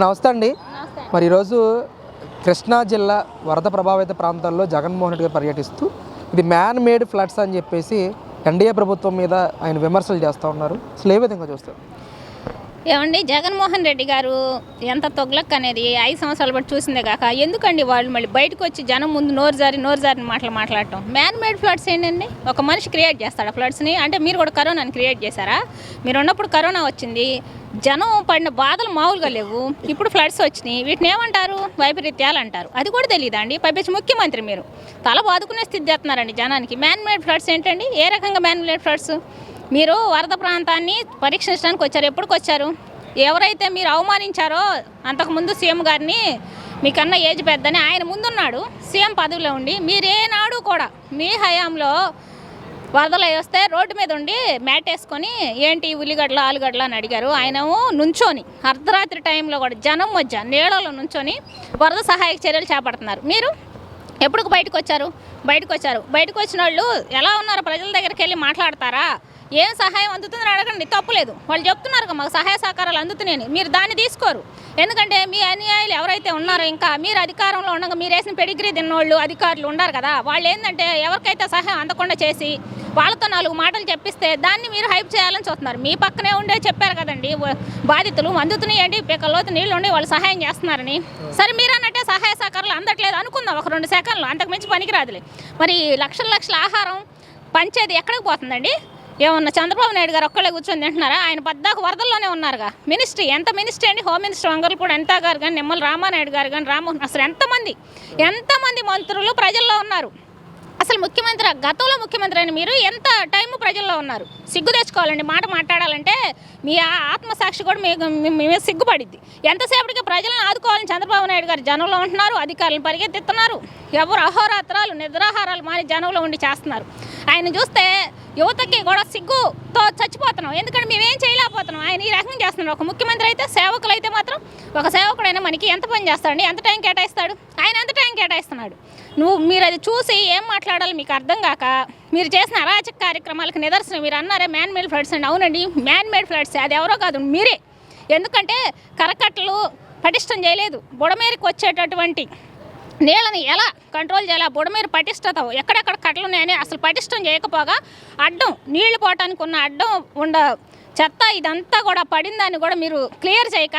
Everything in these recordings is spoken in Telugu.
నమస్తే అండి. మరి ఈరోజు కృష్ణా జిల్లా వరద ప్రభావిత ప్రాంతాల్లో జగన్మోహన్ రెడ్డి గారు పర్యటిస్తూ ఇది మ్యాన్ మేడ్ ఫ్లడ్స్ అని చెప్పేసి ఎన్డీఏ ప్రభుత్వం మీద ఆయన విమర్శలు చేస్తూ ఉన్నారు. అసలు ఏ విధంగా చూస్తారు? ఏమండి? జగన్మోహన్ రెడ్డి గారు ఎంత తొగ్లక్ అనేది ఐదు సంవత్సరాలు బట్టి చూసిందే కాక ఎందుకండి వాళ్ళు మళ్ళీ బయటకు వచ్చి జనం ముందు నోరు జారి నోరు జారిని మాటలు మాట్లాడటం? మ్యాన్ మేడ్ ఫ్లడ్స్ ఏంటండి? ఒక మనిషి క్రియేట్ చేస్తాడు ఫ్లడ్స్ని అంటే మీరు కూడా కరోనాని క్రియేట్ చేశారా? మీరు ఉన్నప్పుడు కరోనా వచ్చింది జనం పడిన బాధలు మామూలుగా లేవు ఇప్పుడు ఫ్లడ్స్ వచ్చినాయి వీటిని ఏమంటారు? వైపరీత్యాలు అంటారు అది కూడా తెలియదా అండి? పైపించి ముఖ్యమంత్రి మీరు. తల బాదుకునే స్థితి చేస్తున్నారండి జనానికి. మ్యాన్ మేడ్ ఫ్లడ్స్ ఏంటండి? ఏ రకంగా మ్యాన్ మేడ్ ఫ్లడ్స్ మీరు వరద ప్రాంతాన్ని పరీక్షించడానికి వచ్చారు. ఎప్పటికి వచ్చారు? ఎవరైతే మీరు అవమానించారో అంతకుముందు సీఎం గారిని మీకన్నా ఏజ్ పెద్దని ఆయన ముందున్నాడు. సీఎం పదవిలో ఉండి మీరేనాడు కూడా మీ హయాంలో వరదలు వస్తే రోడ్డు మీద ఉండి మ్యాట్ వేసుకొని ఏంటి ఉల్లిగడ్డలు ఆలుగడ్డలు అని అడిగారు. ఆయన నుంచొని అర్ధరాత్రి టైంలో కూడా జనం మధ్య నీళ్ళలో నుంచొని వరద సహాయక చర్యలు చేపడుతున్నారు. మీరు ఎప్పుడు బయటకు వచ్చారు? బయటకు వచ్చారు. బయటకు వచ్చిన వాళ్ళు ఎలా ఉన్నారు? ప్రజల దగ్గరికి వెళ్ళి మాట్లాడతారా? ఏం సహాయం అందుతుందని అడగండి. తప్పులేదు వాళ్ళు చెప్తున్నారు మాకు సహాయ సహకారాలు అందుతున్నాయని. మీరు దాన్ని తీసుకోరు. ఎందుకంటే మీ అన్యాయాలు ఎవరైతే ఉన్నారో ఇంకా మీరు అధికారంలో ఉండగా మీరు వేసిన పెడిగ్రీ తిన్నోళ్ళు అధికారులు ఉన్నారు కదా. వాళ్ళు ఏంటంటే ఎవరికైతే సహాయం అందకుండా చేసి వాళ్ళతో నాలుగు మాటలు చెప్పిస్తే దాన్ని మీరు హైప్ చేయాలని చూస్తున్నారు. మీ పక్కనే ఉండే చెప్పారు కదండి బాధితులు అందుతున్నాయండి పిక్కలోతు నీళ్ళు ఉండి వాళ్ళు సహాయం చేస్తున్నారని. సరే మీరు అన్నట్టే సహాయ సహకారాలు అందట్లేదు అనుకుందాం ఒక రెండు సెకండ్లు. అంతకు మించి పనికిరాదులే. మరి లక్షల లక్షల ఆహారం పంచేది ఎక్కడికి పోతుందండి? ఏమన్నా చంద్రబాబు నాయుడు గారు ఒక్కళ్ళే కూర్చొని తింటున్నారా? ఆయన పద్దాకు వరదల్లోనే ఉన్నారుగా. మినిస్ట్రీ ఎంత మినిస్ట్రీ అండి? హోమ్ మినిస్టర్ కూడా ఎంత గారు కానీ నిమ్మల రామానాయుడు గారు కానీ రామ్మోహన్ అసలు ఎంతమంది? ఎంతమంది మంత్రులు ప్రజల్లో ఉన్నారు? అసలు ముఖ్యమంత్రి గతంలో ముఖ్యమంత్రి అయిన మీరు ఎంత టైం ప్రజల్లో ఉన్నారు? సిగ్గు తెచ్చుకోవాలండి. మాట మాట్లాడాలంటే మీ ఆ- ఆత్మసాక్షి కూడా మీకు మేము సిగ్గుపడిద్ది. ఎంతసేపటికి ప్రజలను ఆదుకోవాలని చంద్రబాబు నాయుడు గారు జనంలో ఉంటున్నారు అధికారులను పరిగెత్తిస్తున్నారు? ఎవరు అహోరాత్రాలు నిద్రాహారాలు మాని జనంలో ఉండి చేస్తున్నారు? ఆయన చూస్తే యువతకి కూడా సిగ్గుతో చచ్చిపోతున్నాం. ఎందుకంటే మేమేం చేయలేకపోతున్నాం. ఆయన ఈ రకంగా చేస్తున్నారు ఒక ముఖ్యమంత్రి అయితే సేవకులు అయితే మాత్రం ఒక సేవకుడైనా మనకి ఎంత పని చేస్తాడండి? ఎంత టైం కేటాయిస్తాడు? ఆయన ఎంత టైం కేటాయిస్తున్నాడు? నువ్వు మీరు అది చూసి ఏం మాట్లాడాలి మీకు అర్థం కాక మీరు చేసిన అరాచక కార్యక్రమాలకు నిదర్శనం. మీరు అన్నారే మ్యాన్ మేడ్ ఫ్లడ్స్ అండి. అవునండి. మ్యాన్ మేడ్ ఫ్లడ్స్ అది ఎవరో కాదు మీరే. ఎందుకంటే కరకట్టలు పటిష్టం చేయలేదు. బుడమేరికి వచ్చేటటువంటి నీళ్ళని ఎలా కంట్రోల్ చేయాలి? బుడ మీద పటిష్టత ఎక్కడెక్కడ కట్టలు ఉన్నాయని అసలు పటిష్టం చేయకపోగా అడ్డం నీళ్ళు పోవటానికి ఉన్న అడ్డం ఉండ చెత్త ఇదంతా కూడా పడిందని కూడా మీరు క్లియర్ చేయక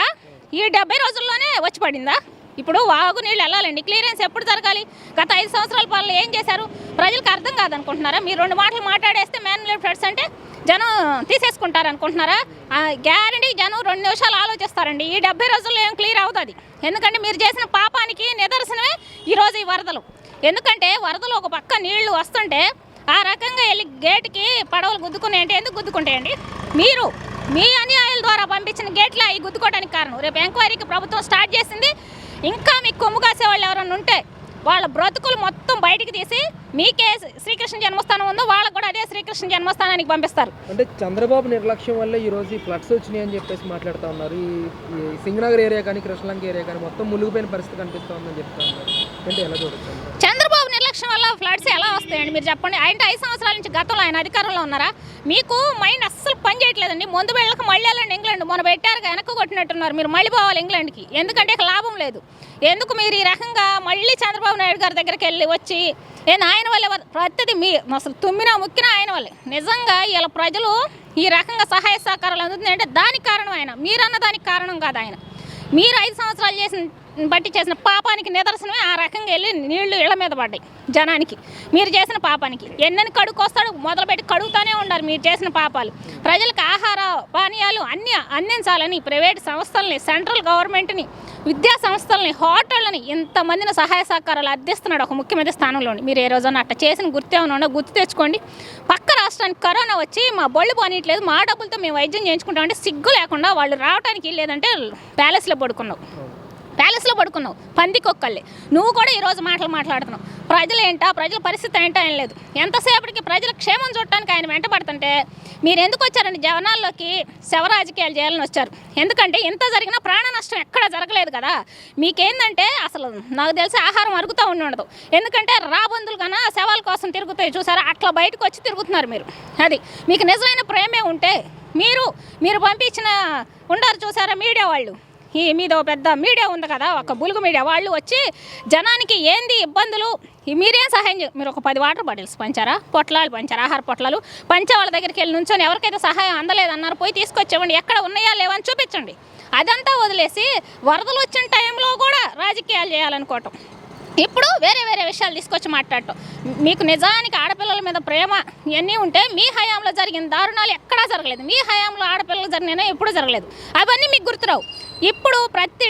ఈ డెబ్బై రోజుల్లోనే వచ్చి పడిందా? ఇప్పుడు వాగు నీళ్ళు వెళ్ళాలండి. క్లియరెన్స్ ఎప్పుడు జరగాలి? గత ఐదు సంవత్సరాల పాలన ఏం చేశారు? ప్రజలకు అర్థం కాదనుకుంటున్నారా? మీరు రెండు మాటలు మాట్లాడేస్తే మ్యాన్యువల్ ఫ్లడ్స్ అంటే జనం తీసేసుకుంటారు అనుకుంటున్నారా? గ్యారంటీ జనం రెండు నిమిషాలు ఆలోచిస్తారండి. ఈ డెబ్బై రోజుల్లో ఏం క్లియర్ అవుతుంది ఎందుకంటే మీరు చేసిన పాపానికి నిదర్శనమే ఈరోజు ఈ వరదలు. ఎందుకంటే వరదలు ఒక పక్క నీళ్ళు వస్తుంటే ఆ రకంగా వెళ్ళి గేట్కి పడవలు గుద్దుకునేయండి అంటే ఎందుకు గుద్దుకుంటాయండి? మీరు మీ అన్యాయాల ద్వారా పంపించిన గేట్లు అవి గుద్దుకోవడానికి కారణం. రేపు ఎంక్వైరీకి ప్రభుత్వం స్టార్ట్ చేసింది. ఇంకా మీకు కొమ్ము కాసే వాళ్ళు ఎవరైనా ఉంటే వాళ్ళ బ్రతుకులు మొత్తం బయటికి తీసి మీకే శ్రీకృష్ణ జన్మస్థానం ఉందో వాళ్ళకు కూడా అదే శ్రీకృష్ణ జన్మస్థానానికి పంపిస్తారు. అంటే చంద్రబాబు నిర్లక్ష్యం వల్ల ఈ రోజు ఈ ఫ్లడ్స్ వచ్చినాయి అని చెప్పేసి మాట్లాడుతూ ఉన్నారు. ఈ సింగనగర్ ఏరియా కానీ కృష్ణలంక ఏరియా కానీ మొత్తం మునిగిపోయిన పరిస్థితి కనిపిస్తూ ఉందని చెప్తా ఉన్నారు. అంటే ఎలా చూడొచ్చు? ఫ్లడ్స్ ఎలా వస్తాయండి? మీరు చెప్పండి. ఆయన ఐదు సంవత్సరాల నుంచి గతంలో ఆయన అధికారంలో ఉన్నారా? మీకు మైండ్ అస్సలు పని చేయట్లేదండి. ముందు వెళ్ళక మళ్ళీ వెళ్ళండి ఇంగ్లాండ్. మొన్న పెట్టారు వెనక్కు కొట్టినట్టున్నారు. మీరు మళ్ళీ పోవాలి ఇంగ్లాండ్కి. ఎందుకంటే ఇక లాభం లేదు. ఎందుకు మీరు ఈ రకంగా మళ్ళీ చంద్రబాబు నాయుడు గారి దగ్గరికి వెళ్ళి వచ్చి నేను ఆయన వల్లే ప్రతిది ప్రతిదీ మీ అసలు తుమ్మినా ముక్కినా ఆయన వల్లే. నిజంగా ఇలా ప్రజలు ఈ రకంగా సహాయ సహకారాలు అందుతుంది అంటే దానికి కారణం ఆయన. మీరన్న దానికి కారణం కాదు ఆయన. మీరు ఐదు సంవత్సరాలు చేసిన బట్టి చేసిన పాపానికి నిదర్శనమే ఆ రకంగా వెళ్ళి నీళ్ళు ఇళ్ళ మీద పడ్డాయి జనానికి. మీరు చేసిన పాపానికి. ఎన్నని కడుక్కొస్తాడు మొదలుపెట్టి కడుగుతూనే ఉండాలి మీరు చేసిన పాపాలు. ప్రజలకు ఆహార పానీయాలు అన్ని అందించాలని ప్రైవేట్ సంస్థల్ని సెంట్రల్ గవర్నమెంట్ని విద్యా సంస్థలని హోటళ్ళని ఇంతమందిని సహాయ సహకారాలు అందిస్తున్నాడు ఒక ముఖ్యమంత్రి స్థానంలోని. మీరు ఏ రోజున అట్ట చేసిన గుర్తు గుర్తు తెచ్చుకోండి. పక్క రాష్ట్రానికి కరోనా వచ్చి మా బళ్ళు పోనీయట్లేదు మా డబ్బులతో మేము వైద్యం చేయించుకుంటామంటే సిగ్గు లేకుండా వాళ్ళు రావడానికి లేదంటే ప్యాలెస్లో పడుకున్నావు ప్యాలెస్లో పడుకున్నావు పందికొక్కళ్ళే నువ్వు కూడా ఈరోజు మాటలు మాట్లాడుతున్నావు. ప్రజలు ఏంటా ప్రజల పరిస్థితి ఏంటా ఏం లేదు. ఎంతసేపటికి ప్రజల క్షేమం చూడటానికి ఆయన వెంటబడుతుంటే మీరు ఎందుకు వచ్చారండి జవనాల్లోకి? శవ రాజకీయాలు చేయాలని వచ్చారు. ఎందుకంటే ఎంత జరిగినా ప్రాణ నష్టం ఎక్కడా జరగలేదు కదా. మీకేందంటే అసలు నాకు తెలిసి ఆహారం అరుగుతూ ఉండి ఉండదు. ఎందుకంటే రాబందులు కన్నా శవాల కోసం తిరుగుతాయి చూసారా? అట్లా బయటకు వచ్చి తిరుగుతున్నారు మీరు. అది మీకు నిజమైన ప్రేమే ఉంటే మీరు మీరు పంపించిన ఉండారు చూసారా మీడియా వాళ్ళు? ఈ మీద పెద్ద మీడియా ఉంది కదా ఒక బులుగు మీడియా. వాళ్ళు వచ్చి జనానికి ఏంది ఇబ్బందులు? ఈ మీరేం సహాయం మీరు ఒక పది వాటర్ బాటిల్స్ పంచారా? పొట్లాలు పంచారా? ఆహార పొట్లాలు? పంచే వాళ్ళ దగ్గరికి వెళ్ళి నుంచొని ఎవరికైతే సహాయం అందలేదన్నారు పోయి తీసుకొచ్చేవండి ఎక్కడ ఉన్నాయా లేవని చూపించండి. అదంతా వదిలేసి వరదలు వచ్చిన టైంలో కూడా రాజకీయాలు చేయాలనుకోవటం. ఇప్పుడు వేరే వేరే విషయాలు తీసుకొచ్చి మాట్లాడటం. మీకు నిజానికి ఆడపిల్లల మీద ప్రేమ ఇవన్నీ ఉంటే మీ హయాంలో జరిగిన దారుణాలు ఎక్కడా జరగలేదు. మీ హయాంలో ఆడపిల్లలు జరిగినా ఎప్పుడూ జరగలేదు. అవన్నీ మీకు గుర్తురావు. ఇప్పుడు ప్రతి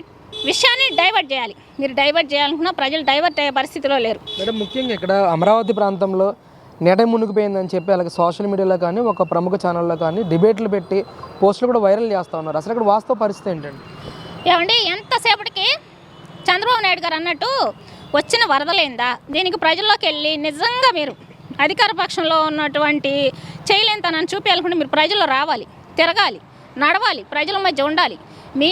విషయాన్ని డైవర్ట్ చేయాలి. మీరు డైవర్ట్ చేయాలనుకున్నా ప్రజలు డైవర్ట్ అయ్యే పరిస్థితిలో లేరు. మేడం ముఖ్యంగా ఇక్కడ అమరావతి ప్రాంతంలో నేట మునిగిపోయిందని చెప్పి అలాగే సోషల్ మీడియాలో కానీ ఒక ప్రముఖ ఛానల్లో కానీ డిబేట్లు పెట్టి పోస్టులు కూడా వైరల్ చేస్తూ ఉన్నారు. అసలు ఇక్కడ వాస్తవ పరిస్థితి ఏంటండి? ఏమండి ఎంతసేపటికి చంద్రబాబు నాయుడు గారు అన్నట్టు వచ్చిన వరదలైందా? దీనికి ప్రజల్లోకి వెళ్ళి నిజంగా మీరు అధికార పక్షంలో ఉన్నటువంటి చేయలేనితనాన్ని చూపించాలనుకుంటే మీరు ప్రజల్లో రావాలి తిరగాలి నడవాలి ప్రజల మధ్య ఉండాలి. మీ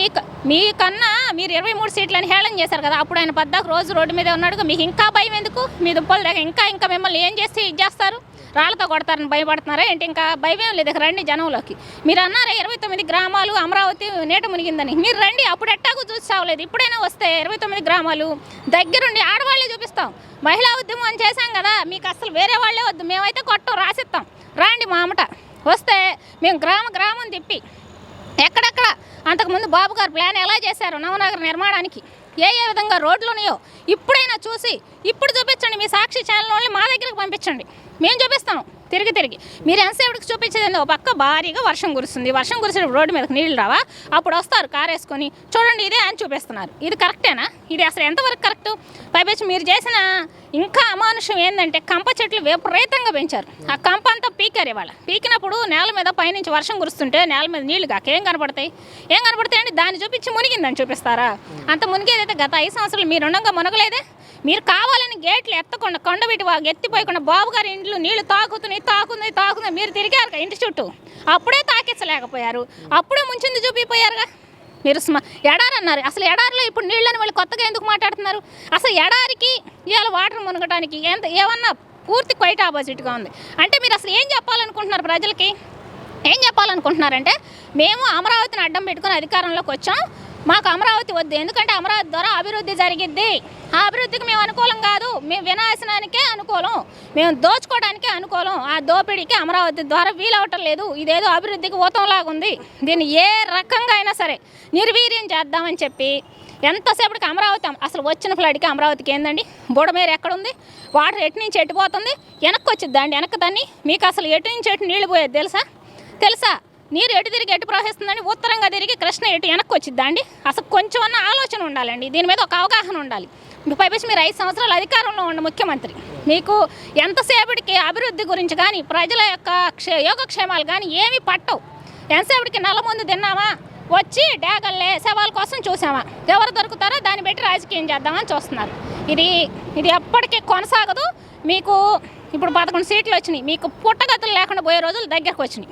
మీకన్నా మీరు ఇరవై మూడు సీట్లను హేళన చేశారు కదా అప్పుడు ఆయన పద్దాకు రోజు రోడ్డు మీద ఉన్నాడుగా మీకు ఇంకా భయం ఎందుకు? మీ దుప్పలు దగ్గర ఇంకా ఇంకా మిమ్మల్ని ఏం చేసి ఇది చేస్తారు? రాళ్ళతో కొడతారని భయపడుతున్నారా ఏంటి? ఇంకా భయం లేదు. రండి జనంలోకి. మీరు అన్నారా ఇరవై తొమ్మిది గ్రామాలు అమరావతి నీట మునిగిందని. మీరు రండి అప్పుడు ఎట్టాకు చూసి చావలేదు. ఇప్పుడైనా వస్తే ఇరవై తొమ్మిది గ్రామాలు దగ్గరుండి ఆడవాళ్ళే చూపిస్తాం. మహిళా ఉద్యమం చేశాం కదా మీకు అసలు వేరే వాళ్ళే వద్దు. మేమైతే కొట్టం రాసిస్తాం. రాండి మా అమ్మట. వస్తే మేము గ్రామ గ్రామం తిప్పి ఎక్కడెక్కడ? అంతకుముందు బాబు గారు ప్లాన్ ఎలా చేశారు? నవనగర్ నిర్మాణానికి ఏ ఏ విధంగా రోడ్లు ఉన్నాయో ఇప్పుడైనా చూసి ఇప్పుడు చూపించండి. మీ సాక్షి ఛానల్ వాళ్ళని మా దగ్గరకు పంపించండి. మేము చూపిస్తాం. తిరిగి తిరిగి. మీరు ఎంతసేపటికి చూపించేది ఒక పక్క భారీగా వర్షం కురుస్తుంది. వర్షం కురిసేటప్పుడు రోడ్డు మీదకి నీళ్ళు రావా? అప్పుడు వస్తారు కారు వేసుకొని చూడండి ఇదే అని చూపిస్తున్నారు. ఇది కరెక్టేనా? ఇది అసలు ఎంతవరకు కరెక్ట్? పైపేసి మీరు చేసిన ఇంకా అమానుషం ఏంటంటే కంప చెట్లు విపరీతంగా పెంచారు. ఆ కంప అంతా పీకారు ఇవాళ. పీకినప్పుడు నేల మీద పైనుంచి వర్షం కురుస్తుంటే నేల మీద నీళ్ళు కాక ఏం కనపడతాయి? ఏం కనపడతాయండి? దాన్ని చూపించి మునిగిందని చూపిస్తారా? అంత మునిగేదైతే గత ఐదు సంవత్సరాలు మీరు ఉండగా మునగలేదే? మీరు కావాలని గేట్లు ఎత్తకుండా కొండబెట్టి వా- ఎత్తిపోయకుండా బాబు గారి ఇంట్లో నీళ్ళు తాకుతున్నాయి తాకుతున్నాయి తాకుతున్నాయి మీరు తిరిగారు ఇంటి చుట్టూ? అప్పుడే తాకించలేకపోయారు అప్పుడే ముంచింది చూపిపోయారుగా? మీరు స్మ ఎడారి అన్నారు అసలు ఎడారిలో ఇప్పుడు నీళ్ళని వాళ్ళు కొత్తగా ఎందుకు మాట్లాడుతున్నారు? అసలు ఎడారికి ఇవాళ వాటర్ మునగటానికి ఎంత ఏమన్నా పూర్తి క్వైట్ ఆపోజిట్గా ఉంది. అంటే మీరు అసలు ఏం చెప్పాలనుకుంటున్నారు ప్రజలకి? ఏం చెప్పాలనుకుంటున్నారంటే మేము అమరావతిని అడ్డం పెట్టుకుని అధికారంలోకి వచ్చాం. మాకు అమరావతి వద్దు. ఎందుకంటే అమరావతి ద్వారా అభివృద్ధి జరిగిద్ది. ఆ అభివృద్ధికి మేము అనుకూలం కాదు. మేము వినాశనానికే అనుకూలం. మేము దోచుకోవడానికే అనుకూలం. ఆ దోపిడీకి అమరావతి ద్వారా వీలవటం లేదు. ఇదేదో అభివృద్ధికి ఊతంలాగా ఉంది. దీన్ని ఏ రకంగా అయినా సరే నిర్వీర్యం చేద్దామని చెప్పి ఎంతసేపటికి అమరావతి అసలు వచ్చిన ఫ్లడ్కి అమరావతికి ఏందండి? బుడమేరు ఎక్కడుంది? వాటర్ ఎటు నుంచి ఎట్టిపోతుంది వెనక్కి వచ్చిద్దండి వెనక్కి దాన్ని మీకు అసలు ఎటు నుంచి ఎటు నీళ్ళు పోయేది తెలుసా? తెలుసా? నీరు ఎటు తిరిగి ఎటు ప్రవహిస్తుందండి ఉత్తరంగా తిరిగి కృష్ణ ఎటు వెనక్కి వచ్చిద్దా అండి? అసలు కొంచెం అన్న ఆలోచన ఉండాలండి. దీని మీద ఒక అవగాహన ఉండాలి. పైపేసి మీరు ఐదు సంవత్సరాలు అధికారంలో ఉన్న ముఖ్యమంత్రి. మీకు ఎంతసేపటికి అభివృద్ధి గురించి కానీ ప్రజల యొక్క క్షే యోగక్షేమాలు కానీ ఏమీ పట్టవు. ఎంతసేపటికి నల్ల ముందు తిన్నామా? వచ్చి డాగల్లే శవాల కోసం చూసామా ఎవరు దొరుకుతారో దాన్ని బట్టి రాజకీయం చేద్దామని చూస్తున్నారు. ఇది ఇది ఎప్పటికీ కొనసాగదు. మీకు ఇప్పుడు పదకొండు సీట్లు వచ్చినాయి. మీకు పుట్టగతులు లేకుండా పోయే రోజులు దగ్గరకు వచ్చినాయి.